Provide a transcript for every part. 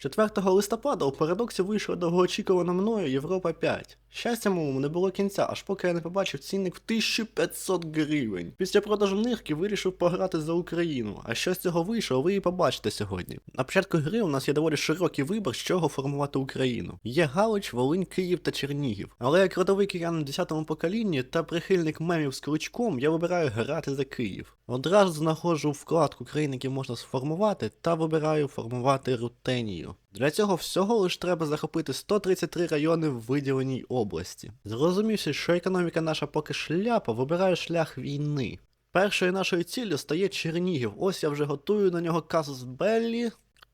4 листопада у парадоксі вийшла довгоочікувана мною Європа 5. Щастя моєму не було кінця, аж поки я не побачив цінник в 1500 гривень. Після продажу нирки вирішив пограти за Україну. А що з цього вийшло, ви і побачите сьогодні. На початку гри у нас є доволі широкий вибір, з чого формувати Україну. Є Галич, Волинь, Київ та Чернігів. Але як родовий киян в 10-му поколінні та прихильник мемів з кличком, я вибираю грати за Київ. Одразу знаходжу вкладку країн, які можна сформувати, та вибираю формувати рутенію. Для цього всього лиш треба захопити 133 райони в виділеній області. Зрозумівши, що економіка наша поки шляпа, вибираю шлях війни. Першою нашою ціллю стає Чернігів. Ось я вже готую на нього казус Беллі.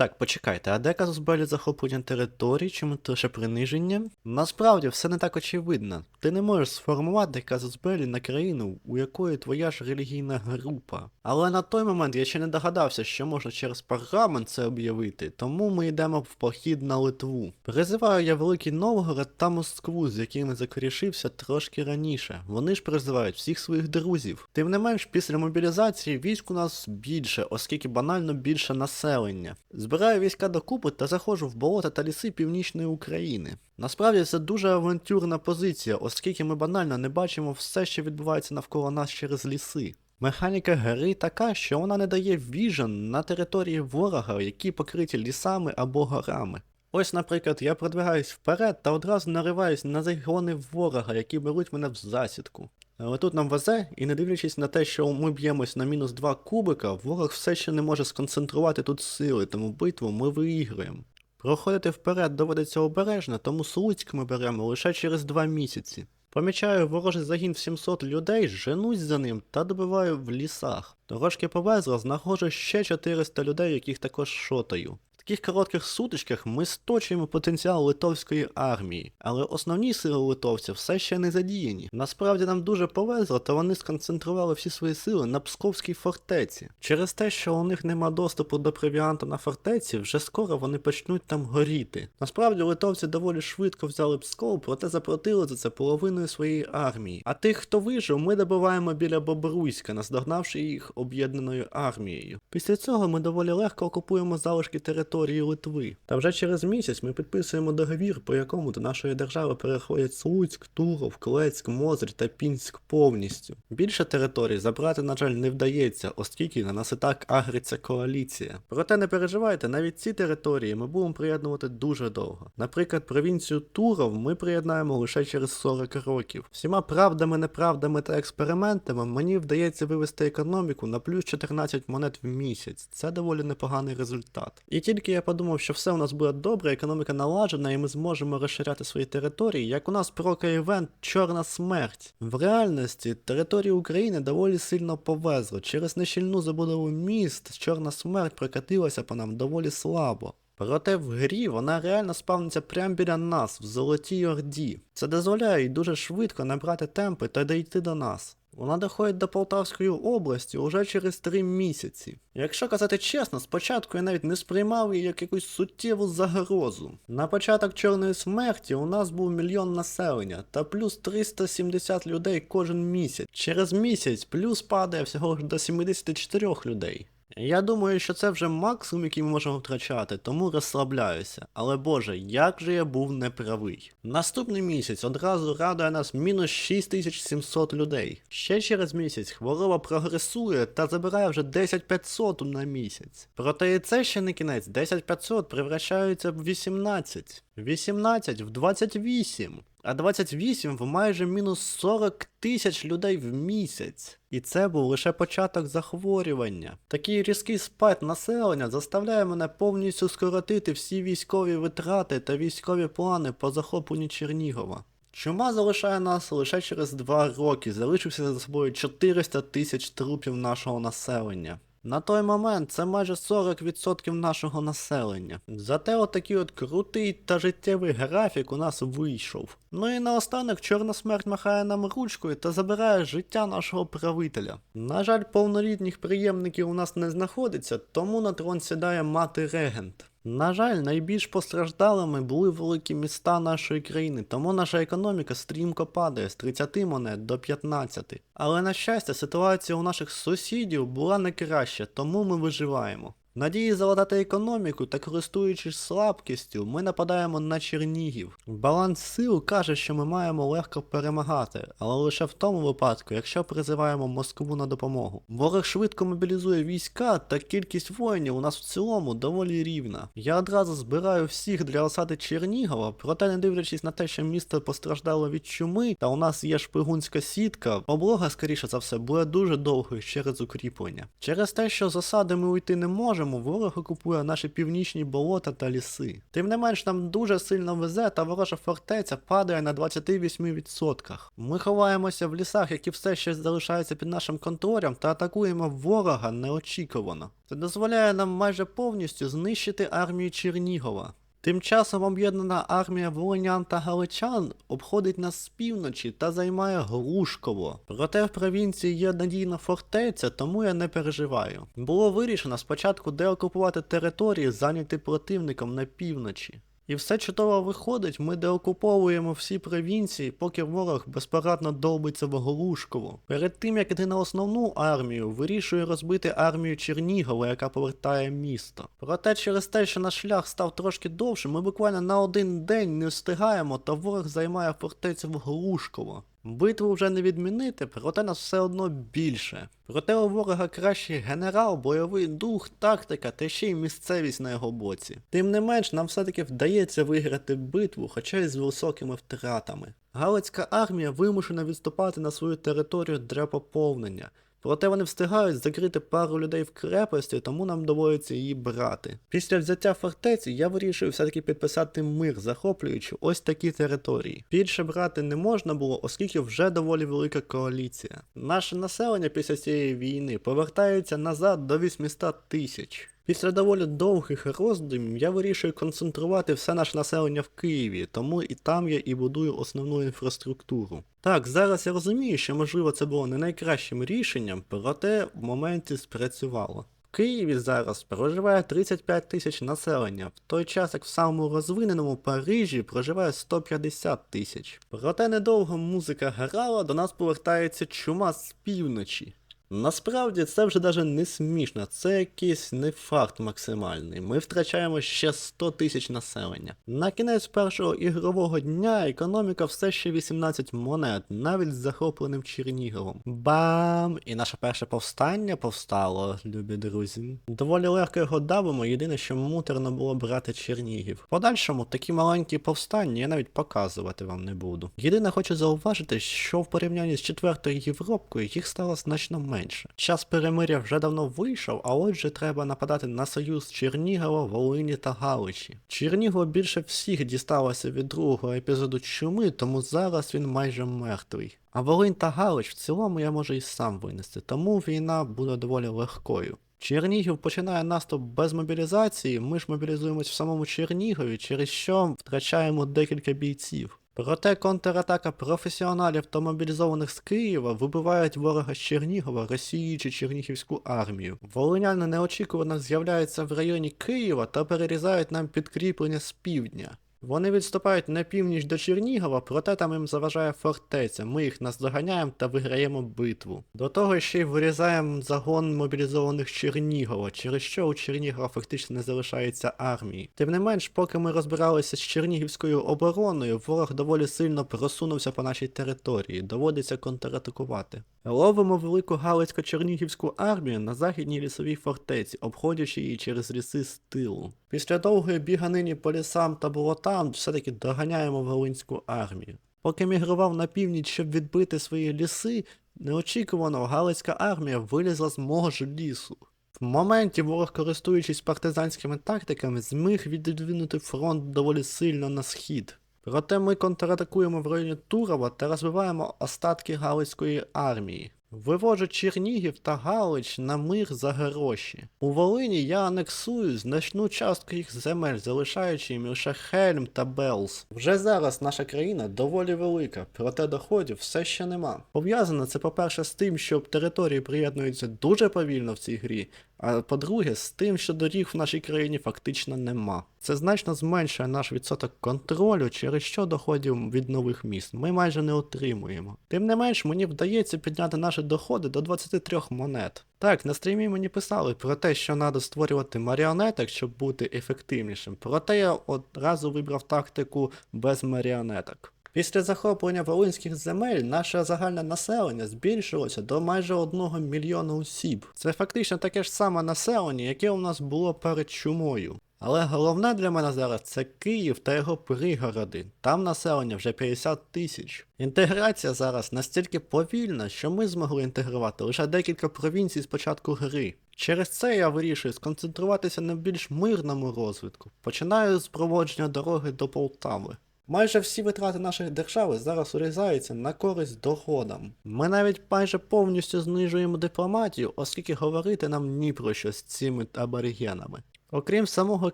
Так, почекайте, а де казус Беллі захоплення територій, чому то лише приниження? Насправді все не так очевидно. Ти не можеш сформувати казус Беллі на країну, у якої твоя ж релігійна група. Але на той момент я ще не догадався, що можна через парламент це об'явити, тому ми йдемо в похід на Литву. Призиваю я Великий Новгород та Москву, з якими закорішився трошки раніше. Вони ж призивають всіх своїх друзів. Тим не менш, після мобілізації військ у нас більше, оскільки банально більше населення. Збираю війська докупи та заходжу в болота та ліси північної України. Насправді це дуже авантюрна позиція, оскільки ми банально не бачимо все, що відбувається навколо нас через ліси. Механіка гри така, що вона не дає віжен на території ворога, які покриті лісами або горами. Ось, наприклад, я продвигаюсь вперед та одразу нариваюсь на загони ворога, які беруть мене в засідку. Але тут нам везе, і не дивлячись на те, що ми б'ємось на мінус 2 кубика, ворог все ще не може сконцентрувати тут сили, тому битву ми виіграємо. Проходити вперед доводиться обережно, тому Слуцьк ми беремо лише через 2 місяці. Помічаю ворожий загін в 700 людей, женусь за ним та добиваю в лісах. Трошки повезло, знаходжу ще 400 людей, яких також шотаю. Таких коротких сутичках ми сточуємо потенціал литовської армії, але основні сили литовців все ще не задіяні. Насправді нам дуже повезло, та вони сконцентрували всі свої сили на Псковській фортеці. Через те, що у них нема доступу до провіанту на фортеці, вже скоро вони почнуть там горіти. Насправді литовці доволі швидко взяли Псков, проте заплатили за це половиною своєї армії. А тих, хто вижив, ми добиваємо біля Бобруйська, наздогнавши їх об'єднаною армією. Після цього ми доволі легко окупуємо залишки території Литви. Та вже через місяць ми підписуємо договір, по якому до нашої держави переходять Слуцьк, Туров, Клецьк, Мозрь та Пінськ повністю. Більше територій забрати, на жаль, не вдається, оскільки на нас і так агриться коаліція. Проте не переживайте, навіть ці території ми будемо приєднувати дуже довго. Наприклад, провінцію Туров ми приєднаємо лише через 40 років. Всіма правдами, неправдами та експериментами мені вдається вивести економіку на плюс 14 монет в місяць. Це доволі непоганий результат. І тільки я подумав, що все у нас буде добре, економіка наладжена, і ми зможемо розширяти свої території, як у нас прокає івент Чорна смерть. В реальності території України доволі сильно повезло. Через нещільну забудову міст Чорна смерть прокатилася по нам доволі слабо. Проте в грі вона реально спавниться прямо біля нас, в Золотій Орді. Це дозволяє дуже швидко набрати темпи та дійти до нас. Вона доходить до Полтавської області уже через три місяці. Якщо казати чесно, спочатку я навіть не сприймав її як якусь суттєву загрозу. На початок чорної смерті у нас був мільйон населення та плюс 370 людей кожен місяць. Через місяць плюс падає всього ж до 74 людей. Я думаю, що це вже максимум, який ми можемо втрачати, тому розслабляюся. Але боже, як же я був неправий. Наступний місяць одразу радує нас мінус 6700 людей. Ще через місяць хвороба прогресує та забирає вже 10500 на місяць. Проте і це ще не кінець, 10500 превращаються в 18. 18 в 28. А 28 в майже мінус 40 тисяч людей в місяць. І це був лише початок захворювання. Такий різкий спад населення заставляє мене повністю скоротити всі військові витрати та військові плани по захопленню Чернігова. Чума залишає нас лише через 2 роки, залишився за собою 400 тисяч трупів нашого населення. На той момент це майже 40% нашого населення. Зате отакий от крутий та життєвий графік у нас вийшов. Ну і наостанок Чорна смерть махає нам ручкою та забирає життя нашого правителя. На жаль, повнолітніх приємників у нас не знаходиться, тому на трон сідає мати регент. На жаль, найбільш постраждалими були великі міста нашої країни, тому наша економіка стрімко падає з 30 монет до 15. Але на щастя, ситуація у наших сусідів була не краща, тому ми виживаємо. Надії залатати економіку та користуючись слабкістю, ми нападаємо на Чернігів. Баланс сил каже, що ми маємо легко перемагати, але лише в тому випадку, якщо призиваємо Москву на допомогу. Ворог швидко мобілізує війська, та кількість воїнів у нас в цілому доволі рівна. Я одразу збираю всіх для осади Чернігова, проте не дивлячись на те, що місто постраждало від чуми, та у нас є шпигунська сітка, облога, скоріше за все, буде дуже довгою через укріплення. Через те, що з осади ми уйти не можемо, ворог окупує наші північні болота та ліси. Тим не менш, нам дуже сильно везе, та ворожа фортеця падає на 28%. Ми ховаємося в лісах, які все ще залишаються під нашим контролем, та атакуємо ворога неочікувано. Це дозволяє нам майже повністю знищити армію Чернігова. Тим часом об'єднана армія волинян та галичан обходить нас з півночі та займає Грушково. Проте в провінції є надійна фортеця, тому я не переживаю. Було вирішено спочатку деокупувати території, зайняті противником на півночі. І все чудово виходить, ми деокуповуємо всі провінції, поки ворог безпорадно долбиться в Глушково. Перед тим як іти на основну армію, вирішує розбити армію Чернігова, яка повертає місто. Проте через те, що наш шлях став трошки довшим, ми буквально на один день не встигаємо, та ворог займає фортецю в Глушково. Битву вже не відмінити, проте нас все одно більше. Проте у ворога кращий генерал, бойовий дух, тактика та ще й місцевість на його боці. Тим не менш, нам все-таки вдається виграти битву, хоча й з високими втратами. Галицька армія вимушена відступати на свою територію для поповнення. Проте вони встигають закрити пару людей в крепості, тому нам доводиться її брати. Після взяття фортеці я вирішую все-таки підписати мир, захоплюючи ось такі території. Більше брати не можна було, оскільки вже доволі велика коаліція. Наше населення після цієї війни повертається назад до 800 тисяч. Після доволі довгих роздумів я вирішую концентрувати все наше населення в Києві, тому і там я і будую основну інфраструктуру. Так, зараз я розумію, що можливо це було не найкращим рішенням, проте в моменті спрацювало. В Києві зараз проживає 35 тисяч населення, в той час як в самому розвиненому Парижі проживає 150 тисяч. Проте недовго музика грала, до нас повертається чума з півночі. Насправді це вже даже не смішно, це якийсь не факт максимальний. Ми втрачаємо ще 100 тисяч населення. На кінець першого ігрового дня економіка все ще 18 монет, навіть з захопленим Черніговом. Бам! І наше перше повстання повстало, любі друзі. Доволі легко його давимо, єдине, що муторно було брати Чернігів. Подальшому такі маленькі повстання я навіть показувати вам не буду. Єдине хочу зауважити, що в порівнянні з четвертою Європкою їх стало значно менше. Час перемиря вже давно вийшов, а отже треба нападати на союз Чернігова, Волині та Галичі. Чернігова більше всіх дісталося від другого епізоду чуми, тому зараз він майже мертвий. А Волинь та Галич в цілому я можу і сам винести, тому війна буде доволі легкою. Чернігів починає наступ без мобілізації, ми ж мобілізуємось в самому Чернігові, через що втрачаємо декілька бійців. Проте контратака професіоналів та мобілізованих з Києва вибивають ворога з Чернігова, Росії чи Чернігівську армію. Волиняни неочікувано з'являються в районі Києва та перерізають нам підкріплення з півдня. Вони відступають на північ до Чернігова, проте там їм заважає фортеця. Ми їх наздоганяємо та виграємо битву. До того ще й вирізаємо загон мобілізованих Чернігова, через що у Чернігова фактично не залишається армії. Тим не менш, поки ми розбиралися з Чернігівською обороною, ворог доволі сильно просунувся по нашій території, доводиться контратакувати. Ловимо велику Галицько-Чернігівську армію на західній лісовій фортеці, обходячи її через ліси з тилу. Після довгої біганині по лісам та болотам все-таки доганяємо Волинську армію. Поки мігрував на північ, щоб відбити свої ліси, неочікувано Галицька армія вилізла з мого ж лісу. В моменті ворог, користуючись партизанськими тактиками, зміг віддвинути фронт доволі сильно на схід. Проте ми контратакуємо в районі Турова та розбиваємо остатки Галицької армії. Вивожу Чернігів та Галич на мир за гроші. У Волині я анексую значну частку їх земель, залишаючи їм лише Хельм та Белс. Вже зараз наша країна доволі велика, проте доходів все ще нема. Пов'язано це, по-перше, з тим, що території приєднуються дуже повільно в цій грі, А по-друге, з тим, що доріг в нашій країні фактично нема. Це значно зменшує наш відсоток контролю, через що доходів від нових міст ми майже не отримуємо. Тим не менш, мені вдається підняти наші доходи до 23 монет. Так, на стрімі мені писали про те, що треба створювати маріонеток, щоб бути ефективнішим. Проте я одразу вибрав тактику без маріонеток. Після захоплення волинських земель наше загальне населення збільшилося до майже 1 мільйона осіб. Це фактично таке ж саме населення, яке у нас було перед чумою. Але головне для мене зараз це Київ та його пригороди. Там населення вже 50 тисяч. Інтеграція зараз настільки повільна, що ми змогли інтегрувати лише декілька провінцій з початку гри. Через це я вирішую сконцентруватися на більш мирному розвитку. Починаю з проводження дороги до Полтави. Майже всі витрати нашої держави зараз урізаються на користь доходам. Ми навіть майже повністю знижуємо дипломатію, оскільки говорити нам ні про що з цими аборигенами. Окрім самого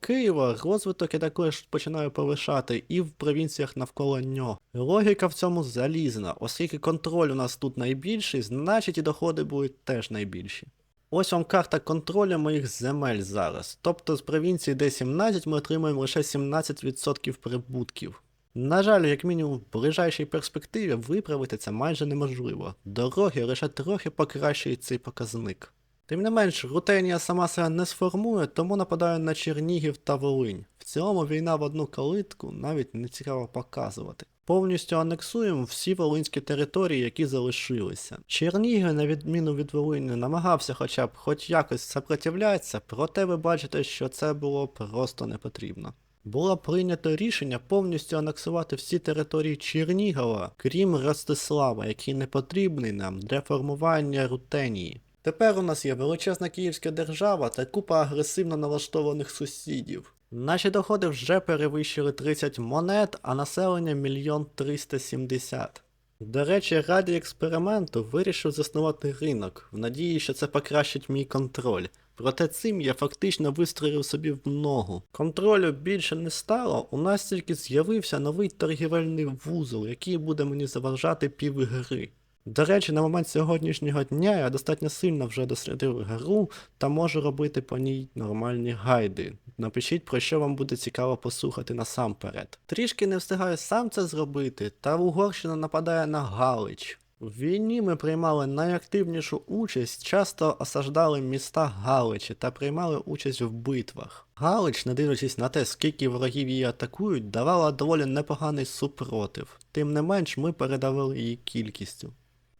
Києва, розвиток я також починаю повишати і в провінціях навколо нього. Логіка в цьому залізна, оскільки контроль у нас тут найбільший, значить і доходи будуть теж найбільші. Ось вам карта контролю моїх земель зараз. Тобто з провінції D17 ми отримуємо лише 17% прибутків. На жаль, як мінімум, в ближайшій перспективі виправити це майже неможливо. Дороги лише трохи покращують цей показник. Тим не менш, Рутенія сама себе не сформує, тому нападаю на Чернігів та Волинь. В цілому війна в одну калитку навіть не цікаво показувати. Повністю анексуємо всі волинські території, які залишилися. Чернігів, на відміну від Волині, намагався хоча б хоч якось сопротивлятися, проте ви бачите, що це було просто не потрібно. Було прийнято рішення повністю анексувати всі території Чернігова, крім Ростислава, який не потрібний нам для формування Рутенії. Тепер у нас є величезна київська держава та купа агресивно налаштованих сусідів. Наші доходи вже перевищили 30 монет, а населення мільйон 370. До речі, раді експерименту вирішив заснувати ринок, в надії, що це покращить мій контроль. Проте цим я фактично вистрелив собі в ногу. Контролю більше не стало, у нас тільки з'явився новий торгівельний вузол, який буде мені заважати півгри. До речі, на момент сьогоднішнього дня я достатньо сильно вже дослідив гру та можу робити по ній нормальні гайди. Напишіть, про що вам буде цікаво послухати насамперед. Трішки не встигаю сам це зробити, та Угорщина нападає на Галич. В війні ми приймали найактивнішу участь, часто осаждали міста Галичі та приймали участь в битвах. Галич, не дивлячись на те, скільки ворогів її атакують, давала доволі непоганий супротив. Тим не менш, ми передавили її кількістю.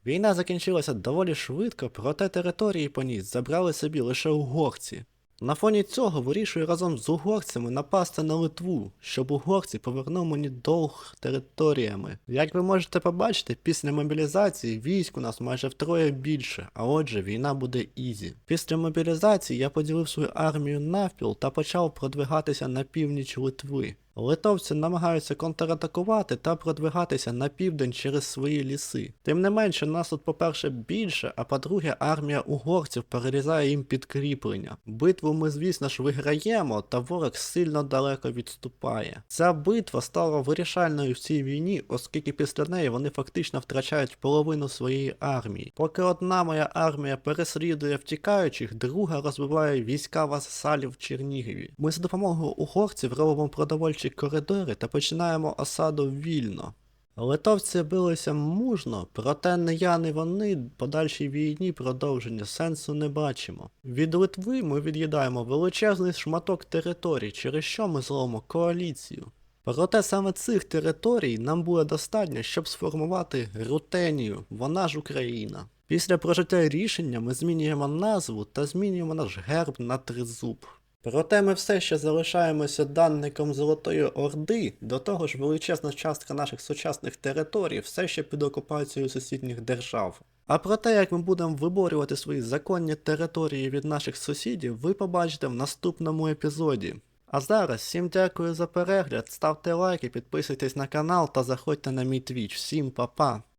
Війна закінчилася доволі швидко, проте території по ній забрали собі лише угорці. На фоні цього вирішую разом з угорцями напасти на Литву, щоб угорці повернули мені довг територіями. Як ви можете побачити, після мобілізації військ у нас майже втроє більше, а отже війна буде ізі. Після мобілізації я поділив свою армію навпіл та почав продвигатися на північ Литви. Литовці намагаються контратакувати та продвигатися на південь через свої ліси. Тим не менше, нас тут, по-перше, більше, а по-друге, армія угорців перерізає їм підкріплення. Битву ми, звісно ж, виграємо, та ворог сильно далеко відступає. Ця битва стала вирішальною в цій війні, оскільки після неї вони фактично втрачають половину своєї армії. Поки одна моя армія переслідує втікаючих, друга розбиває війська васалів в Чернігові. Ми за допомогою угорців робимо продовольчі коридори та починаємо осаду вільно. Литовці билися мужно, проте не я, не вони подальшій війні продовження сенсу не бачимо. Від Литви ми від'їдаємо величезний шматок територій, через що ми зловимо коаліцію. Проте саме цих територій нам буде достатньо, щоб сформувати Рутенію, вона ж Україна. Після прожиття рішення ми змінюємо назву та змінюємо наш герб на тризуб. Проте ми все ще залишаємося данником Золотої Орди, до того ж величезна частка наших сучасних територій все ще під окупацією сусідніх держав. А про те, як ми будемо виборювати свої законні території від наших сусідів, ви побачите в наступному епізоді. А зараз всім дякую за перегляд, ставте лайки, підписуйтесь на канал та заходьте на мій твіч. Всім па-па!